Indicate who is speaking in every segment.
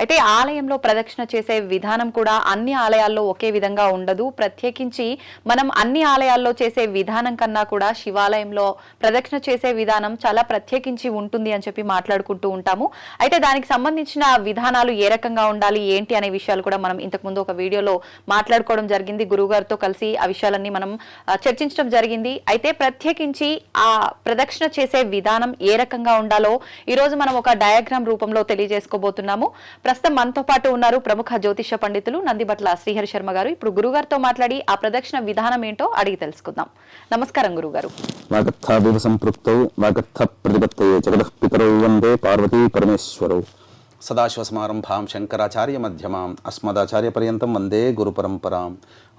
Speaker 1: అయితే ఆలయంలో ప్రదక్షిణ చేసే విధానం కూడా అన్ని ఆలయాల్లో ఒకే విధంగా ఉండదు. ప్రత్యేకించి మనం అన్ని ఆలయాల్లో చేసే విధానం కన్నా కూడా శివాలయంలో ప్రదక్షిణ చేసే విధానం చాలా ప్రత్యేకించి ఉంటుంది అని చెప్పి మాట్లాడుకుంటూ ఉంటాము. అయితే దానికి సంబంధించిన విధానాలు ఏ రకంగా ఉండాలి ఏంటి అనే విషయాలు కూడా మనం ఇంతకు ముందు ఒక వీడియోలో మాట్లాడుకోవడం జరిగింది. గురువుగారితో కలిసి ఆ విషయాలన్నీ మనం చర్చించడం జరిగింది. అయితే ప్రత్యేకించి ఆ ప్రదక్షిణ చేసే విధానం ఏ రకంగా ఉండాలో ఈరోజు మనం ఒక డయాగ్రామ్ రూపంలో తెలియజేసుకోబోతున్నాము. ప్రస్తుతం మనతో పాటు ఉన్నారు ప్రముఖ జ్యోతిష పండితులు నందిబట్ల శ్రీహరి శర్మ గారు. ఇప్పుడు గురుగారితో మాట్లాడి ఆ ప్రదక్షిణ విధానం ఏంటో అడిగి తెలుసుకుందాం. నమస్కారం గురుగారు.
Speaker 2: వాగర్థాభివ సంపృక్తౌ వాగర్థ ప్రతిపత్తయే జగతః పితరౌ వందే పార్వతీ పరమేశ్వరౌ. సదాశివసమారంభాం శంకరాచార్య మధ్యమాం అస్మదాచార్య పర్యంతం వందే గురు పరంపరాం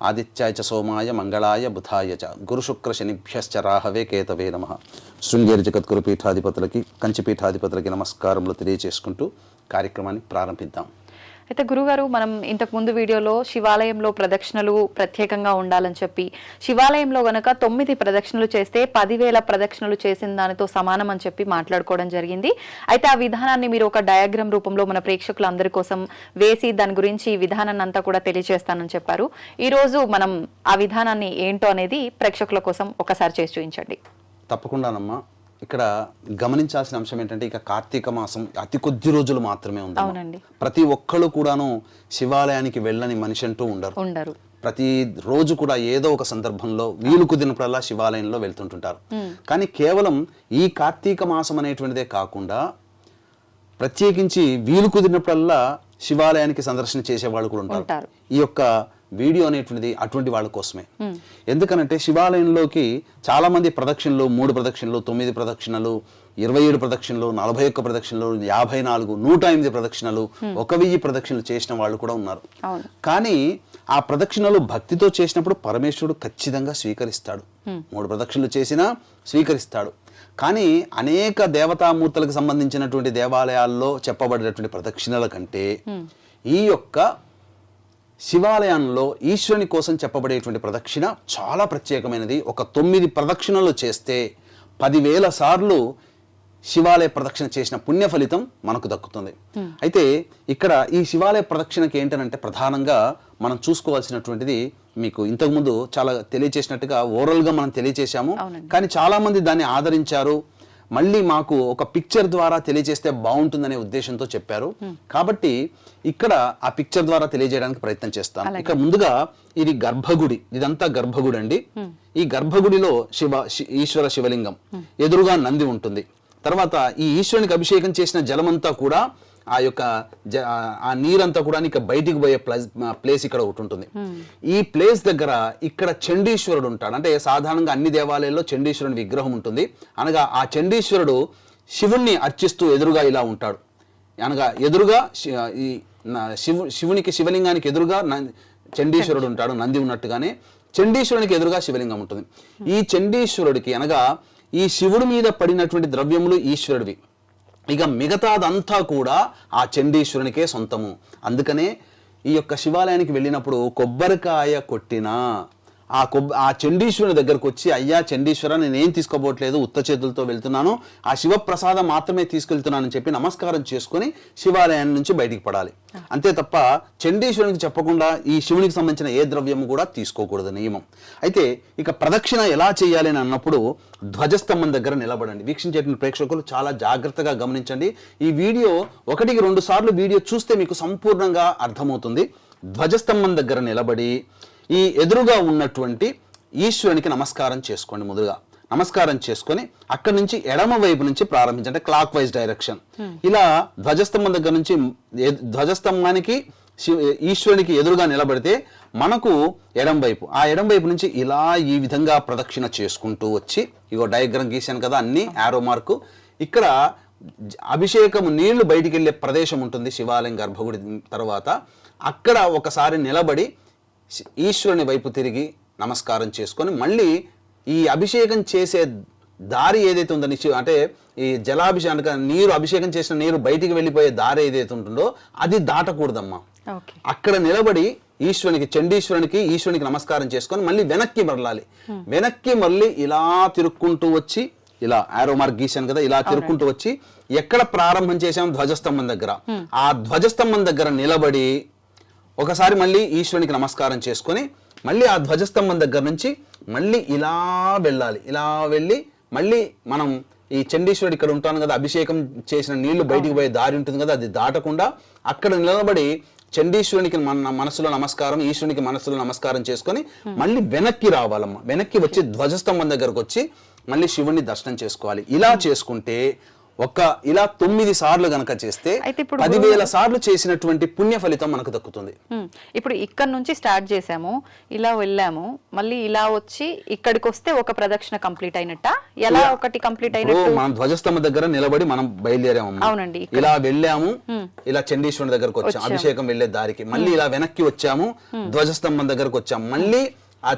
Speaker 2: ఆదిత్యాయ చ సోమాయ మంగళాయ బుధాయ చ గురుశుక్ర శనిభ్యశ్చ రాహవే కేతవే నమ. శృంగేరి జగద్గురు పీఠాధిపతులకి కంచి పీఠాధిపతులకి నమస్కారములు తెలియజేసుకుంటూ కార్యక్రమాన్ని ప్రారంభిద్దాం.
Speaker 1: అయితే గురుగారు మనం ఇంతకు ముందు వీడియోలో శివాలయంలో ప్రదక్షిణలు ప్రత్యేకంగా ఉండాలని చెప్పి శివాలయంలో గనక తొమ్మిది ప్రదక్షిణలు చేస్తే పదివేల ప్రదక్షిణలు చేసిన దానితో సమానం అని చెప్పి మాట్లాడుకోవడం జరిగింది. అయితే ఆ విధానాన్ని మీరు ఒక డయాగ్రామ్ రూపంలో మన ప్రేక్షకులందరి కోసం వేసి దాని గురించి ఈ విధానాన్ని అంతా కూడా తెలియజేస్తానని చెప్పారు. ఈ రోజు మనం ఆ విధానాన్ని ఏంటో అనేది ప్రేక్షకుల కోసం ఒకసారి చేసి చూపించండి.
Speaker 2: తప్పకుండానమ్మా. ఇక్కడ గమనించాల్సిన అంశం ఏంటంటే ఇక కార్తీక మాసం అతి కొద్ది రోజులు మాత్రమే ఉంది
Speaker 1: అవునండి.
Speaker 2: ప్రతి ఒక్కళ్ళు కూడాను శివాలయానికి వెళ్ళని మనిషి అంటూ ఉండరు.
Speaker 1: ఉండరు.
Speaker 2: ప్రతి రోజు కూడా ఏదో ఒక సందర్భంలో వీలు కుదిరినప్పుడల్లా శివాలయంలో వెళ్తుంటుంటారు. కానీ కేవలం ఈ కార్తీక మాసం అనేటువంటిదే కాకుండా ప్రత్యేకించి వీలు కుదిరినప్పుడల్లా శివాలయానికి సందర్శన చేసే వాళ్ళు కూడా ఉంటారు. ఈ యొక్క వీడియో అనేటువంటిది అటువంటి వాళ్ళ కోసమే. ఎందుకనంటే శివాలయంలోకి చాలా మంది ప్రదక్షిణలు మూడు ప్రదక్షిణలు తొమ్మిది ప్రదక్షిణలు ఇరవై ఏడు ప్రదక్షిణలు నలభై ఒక్క ప్రదక్షిణలు యాభై నాలుగు నూట ఎనిమిది ప్రదక్షిణలు ఒక వెయ్యి ప్రదక్షిణలు చేసిన వాళ్ళు కూడా ఉన్నారు. కానీ ఆ ప్రదక్షిణలు భక్తితో చేసినప్పుడు పరమేశ్వరుడు ఖచ్చితంగా స్వీకరిస్తాడు. మూడు ప్రదక్షిణలు చేసినా స్వీకరిస్తాడు. కానీ అనేక దేవతామూర్తులకు సంబంధించినటువంటి దేవాలయాల్లో చెప్పబడినటువంటి ప్రదక్షిణల కంటే ఈ యొక్క శివాలయంలో ఈశ్వరుని కోసం చెప్పబడేటువంటి ప్రదక్షిణ చాలా ప్రత్యేకమైనది. ఒక తొమ్మిది ప్రదక్షిణలు చేస్తే పదివేల సార్లు శివాలయ ప్రదక్షిణ చేసిన పుణ్య ఫలితం మనకు దక్కుతుంది. అయితే ఇక్కడ ఈ శివాలయ ప్రదక్షిణకి ఏంటనంటే ప్రధానంగా మనం చూసుకోవాల్సినటువంటిది మీకు ఇంతకుముందు చాలా తెలియచేసినట్టుగా ఓవరాల్గా మనం తెలియచేశాము. కానీ చాలా మంది దాన్ని ఆదరించారు. మళ్ళీ మాకు ఒక పిక్చర్ ద్వారా తెలియజేస్తే బాగుంటుందనే ఉద్దేశంతో చెప్పారు. కాబట్టి ఇక్కడ ఆ పిక్చర్ ద్వారా తెలియజేయడానికి ప్రయత్నం చేస్తాను ఇక్కడ ముందుగా ఇది గర్భగుడి. ఇదంతా గర్భగుడి అండి ఈ గర్భగుడిలో శివ ఈశ్వర శివలింగం ఎదురుగా నంది ఉంటుంది. తర్వాత ఈ ఈశ్వరునికి అభిషేకం చేసిన జలమంతా కూడా ఆ యొక్క జ- ఆ నీరంతా కూడా ఇక బయటికి పోయే ప్లస్ ప్లేస్ ఇక్కడ ఒకటి ఉంటుంది. ఈ ప్లేస్ దగ్గర ఇక్కడ చండీశ్వరుడు ఉంటాడు. అంటే సాధారణంగా అన్ని దేవాలయాల్లో చండీశ్వరుని విగ్రహం ఉంటుంది. అనగా ఆ చండీశ్వరుడు శివుణ్ణి అర్చిస్తూ ఎదురుగా ఇలా ఉంటాడు. అనగా ఎదురుగా ఈ శివు శివునికి శివలింగానికి ఎదురుగా చండీశ్వరుడు ఉంటాడు నంది ఉన్నట్టుగానే. చండీశ్వరునికి ఎదురుగా శివలింగం ఉంటుంది. ఈ చండీశ్వరుడికి అనగా ఈ శివుడి మీద పడినటువంటి ద్రవ్యములు ఈశ్వరుడివి. ఇక మిగతాదంతా కూడా ఆ చండీశ్వరునికే సొంతము. అందుకనే ఈ యొక్క శివాలయానికి వెళ్ళినప్పుడు కొబ్బరికాయ కొట్టినా ఆ కొబ్బ ఆ చండీశ్వరుని దగ్గరకు వచ్చి అయ్యా చండీశ్వర నేనేం తీసుకోబోట్లేదు ఉత్త చేతులతో వెళ్తున్నాను. ఆ శివప్రసాదం మాత్రమే తీసుకెళ్తున్నానని చెప్పి నమస్కారం చేసుకొని శివాలయం నుంచి బయటికి పడాలి. అంతే తప్ప చండీశ్వరునికి చెప్పకుండా ఈ శివునికి సంబంధించిన ఏ ద్రవ్యము కూడా తీసుకోకూడదు నియమం. అయితే ఇక ప్రదక్షిణ ఎలా చేయాలి అని అన్నప్పుడు ధ్వజస్తంభం దగ్గర నిలబడండి. వీక్షించేటువంటి ప్రేక్షకులు చాలా జాగ్రత్తగా గమనించండి. ఈ వీడియో ఒకటికి రెండు సార్లు వీడియో చూస్తే మీకు సంపూర్ణంగా అర్థమవుతుంది. ధ్వజస్తంభం దగ్గర నిలబడి ఈ ఎదురుగా ఉన్నటువంటి ఈశ్వరునికి నమస్కారం చేసుకోండి ముందుగా. నమస్కారం చేసుకొని అక్కడి నుంచి ఎడమ వైపు నుంచి ప్రారంభించండి క్లాక్ వైజ్ డైరెక్షన్ ఇలా ధ్వజస్తంభం దగ్గర నుంచి ధ్వజస్తంభానికి శివ ఈశ్వరునికి ఎదురుగా నిలబడితే మనకు ఎడం వైపు ఆ ఎడం వైపు నుంచి ఇలా ఈ విధంగా ప్రదక్షిణ చేసుకుంటూ వచ్చి ఇగో డయాగ్రామ్ గీశాను కదా అన్ని యారో మార్కు ఇక్కడ అభిషేకం నీళ్ళు బయటికి వెళ్ళే ప్రదేశం ఉంటుంది శివాలయం గర్భగుడి తర్వాత. అక్కడ ఒకసారి నిలబడి ఈశ్వరుని వైపు తిరిగి నమస్కారం చేసుకొని మళ్ళీ ఈ అభిషేకం చేసే దారి ఏదైతే ఉందో అంటే ఈ జలాభిషేకం నీరు అభిషేకం చేసిన నీరు బయటికి వెళ్ళిపోయే దారి ఏదైతే ఉంటుందో అది దాటకూడదమ్మా. అక్కడ నిలబడి ఈశ్వరునికి చండీశ్వరునికి ఈశ్వరునికి నమస్కారం చేసుకొని మళ్ళీ వెనక్కి మరలాలి. వెనక్కి మళ్ళీ ఇలా తిరుక్కుంటూ వచ్చి ఇలా ఆరో మార్క్ గీశాను కదా ఇలా తిరుక్కుంటూ వచ్చి ఎక్కడ ప్రారంభం చేశాం? ధ్వజస్తంభం దగ్గర. ఆ ధ్వజస్తంభం దగ్గర నిలబడి ఒకసారి మళ్ళీ ఈశ్వరునికి నమస్కారం చేసుకొని మళ్ళీ ఆ ధ్వజస్తంభం దగ్గర నుంచి మళ్ళీ ఇలా వెళ్ళాలి. ఇలా వెళ్ళి మళ్ళీ మనం ఈ చండీశ్వరుడు ఇక్కడ ఉంటాను కదా అభిషేకం చేసిన నీళ్ళు బయటికి పోయే దారి ఉంటుంది కదా అది దాటకుండా అక్కడ నిలబడి చండీశ్వరునికి మన మనసులో నమస్కారం ఈశ్వరునికి మనసులో నమస్కారం చేసుకొని మళ్ళీ వెనక్కి రావాలమ్మ. వెనక్కి వచ్చి ధ్వజస్తంభం దగ్గరకు వచ్చి మళ్ళీ శివుణ్ణి దర్శనం చేసుకోవాలి. ఇలా చేసుకుంటే ఒక ఇలా తొమ్మిది సార్లు గనక చేస్తే
Speaker 1: అయితే ఇప్పుడు
Speaker 2: పదివేల సార్లు చేసినటువంటి పుణ్య ఫలితం మనకు దక్కుతుంది.
Speaker 1: ఇప్పుడు ఇక్కడ నుంచి స్టార్ట్ చేసాము ఇలా వెళ్ళాము మళ్ళీ ఇలా వచ్చి ఇక్కడికి వస్తే ఒక ప్రదక్షిణ కంప్లీట్ అయినట్ట? ఎలా ఒకటి కంప్లీట్ అయినట్టు?
Speaker 2: మనం ధ్వజస్తంభం దగ్గర నిలబడి మనం బయలుదేరామమ్మా.
Speaker 1: అవునండి,
Speaker 2: ఇలా వెళ్ళాము ఇలా చండీశ్వరుని దగ్గరకు వచ్చాము. అభిషేకం వెళ్ళే దారికి. మళ్ళీ ఇలా వెనక్కి వచ్చాము ధ్వజస్తంభం దగ్గరకు వచ్చాము మళ్ళీ ఆ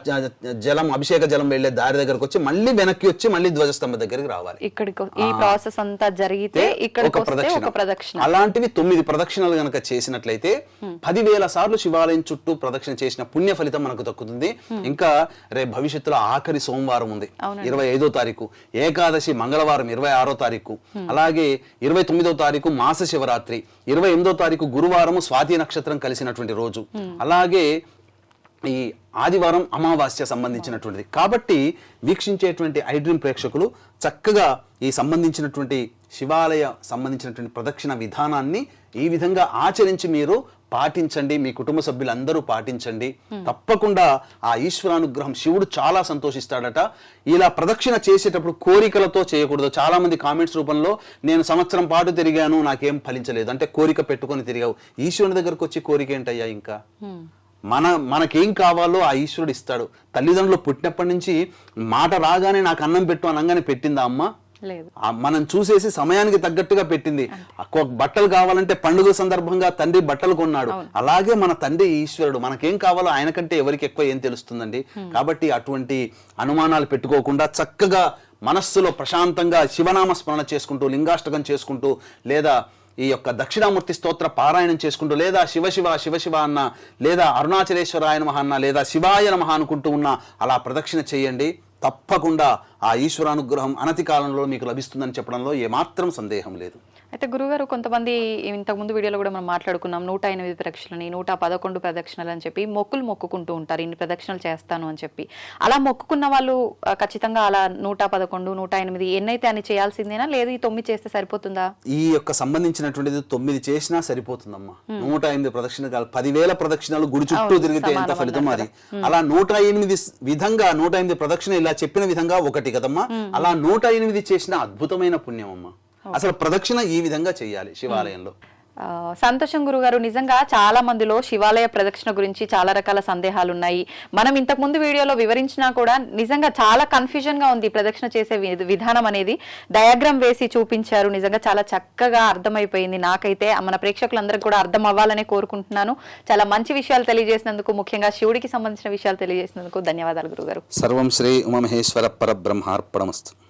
Speaker 2: జలం అభిషేక జలం వెళ్ళే దారి దగ్గరకు వచ్చి మళ్ళీ వెనక్కి వచ్చి మళ్ళీ ధ్వజస్తంభం దగ్గరికి రావాలి.
Speaker 1: ఇక్కడికి ఈ ప్రాసెస్ అంతా జరిగితే ఇక్కడికి వస్తే ఒక ప్రదక్షిణ.
Speaker 2: అలాంటివి తొమ్మిది ప్రదక్షిణలు గనక చేసినట్లయితే పదివేల సార్లు శివాలయం చుట్టూ ప్రదక్షిణ చేసిన పుణ్య ఫలితం మనకు దక్కుతుంది. ఇంకా రేపు భవిష్యత్తులో ఆఖరి సోమవారం ఉంది. ఇరవై ఐదో తారీఖు ఏకాదశి మంగళవారం ఇరవై ఆరో తారీఖు అలాగే ఇరవై తొమ్మిదో తారీఖు మాస శివరాత్రి ఇరవై ఎనిమిదో తారీఖు గురువారం స్వాతి నక్షత్రం కలిసినటువంటి రోజు. అలాగే ఈ ఆదివారం అమావాస్య సంబంధించినటువంటిది. కాబట్టి వీక్షించేటువంటి ఐడ్రీమ్ ప్రేక్షకులు చక్కగా ఈ సంబంధించినటువంటి శివాలయ సంబంధించినటువంటి ప్రదక్షిణ విధానాన్ని ఈ విధంగా ఆచరించి మీరు పాటించండి మీ కుటుంబ సభ్యులందరూ పాటించండి. తప్పకుండా ఆ ఈశ్వరానుగ్రహం శివుడు చాలా సంతోషిస్తాడట. ఇలా ప్రదక్షిణ చేసేటప్పుడు కోరికలతో చేయకూడదు. చాలా మంది కామెంట్స్ రూపంలో నేను సంవత్సరం పాటు తిరిగాను నాకేం ఫలించలేదు. అంటే కోరిక పెట్టుకొని తిరిగావు. ఈశ్వరుని దగ్గరకు వచ్చి కోరిక ఏంటయ్యా ఇంకా? మన మనకేం కావాలో ఆ ఈశ్వరుడు ఇస్తాడు. తల్లిదండ్రులు పుట్టినప్పటి నుంచి మాట రాగానే నాకు అన్నం పెట్టు అనగానే పెట్టిందా అమ్మ? మనం చూసేసి సమయానికి తగ్గట్టుగా పెట్టింది. బట్టలు కావాలంటే పండుగ సందర్భంగా తండ్రి బట్టలు కొన్నాడు. అలాగే మన తండ్రి ఈశ్వరుడు మనకేం కావాలో ఆయన కంటే ఎవరికి ఎక్కువ ఏం తెలుస్తుందండి? కాబట్టి అటువంటి అనుమానాలు పెట్టుకోకుండా చక్కగా మనస్సులో ప్రశాంతంగా శివనామ స్మరణ చేసుకుంటూ లింగాష్టకం చేసుకుంటూ లేదా ఈ యొక్క దక్షిణామూర్తి స్తోత్ర పారాయణం చేసుకుంటూ లేదా శివ శివశివ శివ అన్న లేదా అరుణాచలేశ్వరాయ నమహ అన్న లేదా శివాయ నమహ అనుకుంటూ ఉన్న అలా ప్రదక్షిణ చేయండి. తప్పకుండా ఆ ఈశ్వరానుగ్రహం అనతి కాలంలో మీకు లభిస్తుందని చెప్పడంలో ఏమాత్రం సందేహం లేదు.
Speaker 1: అయితే గురుగారు కొంతమంది ఇంతకు ముందు వీడియోలో కూడా మనం మాట్లాడుకున్నాం నూట ఎనిమిది ప్రదక్షిణని నూట పదకొండు ప్రదక్షిణలు అని చెప్పి మొక్కులు మొక్కుకుంటూ ఉంటారు ఇన్ని ప్రదక్షిణలు చేస్తాను అని చెప్పి. అలా మొక్కుకున్న వాళ్ళు ఖచ్చితంగా అలా నూట పదకొండు నూట ఎనిమిది ఎన్నైతే అని చేయాల్సిందేనా? లేదు ఈ తొమ్మిది చేస్తే సరిపోతుందా?
Speaker 2: ఈ యొక్క సంబంధించినటువంటిది తొమ్మిది చేసినా సరిపోతుందమ్మా. నూట ఎనిమిది ప్రదక్షిణ కాదు పదివేల ప్రదక్షిణలు గుడి చుట్టూ తిరిగితే ఎంత ఫలితం అది? అలా నూట ఎనిమిది విధంగా నూట ఎనిమిది ప్రదక్షిణ ఇలా చెప్పిన విధంగా ఒకటి కదమ్మా? అలా నూట ఎనిమిది చేసిన అద్భుతమైన పుణ్యం అమ్మా అసలు ప్రదక్షిణ ఈ విధంగా చేయాలి శివాలయంలో.
Speaker 1: సంతోషం గురుగారు నిజంగా చాలా మందిలో శివాలయ ప్రదక్షిణ గురించి చాలా రకాల సందేహాలు ఉన్నాయి మనం ఇంతకు ముందు వీడియోలో వివరించినా కూడా నిజంగా చాలా కన్ఫ్యూజన్గా ఉంది ప్రదక్షిణ చేసే విధానం అనేది. డయాగ్రామ్ వేసి చూపించారు. నిజంగా చాలా చక్కగా అర్థమైపోయింది. నాకైతే మన ప్రేక్షకులందరికీ కూడా అర్థం అవ్వాలనే కోరుకుంటున్నాను. చాలా మంచి విషయాలు తెలియజేసినందుకు ముఖ్యంగా శివుడికి సంబంధించిన విషయాలు తెలియజేసినందుకు ధన్యవాదాలు గురుగారు.
Speaker 2: సర్వం శ్రీ ఉమమహేశ్వర పరబ్రహ్మార్పణమస్తు.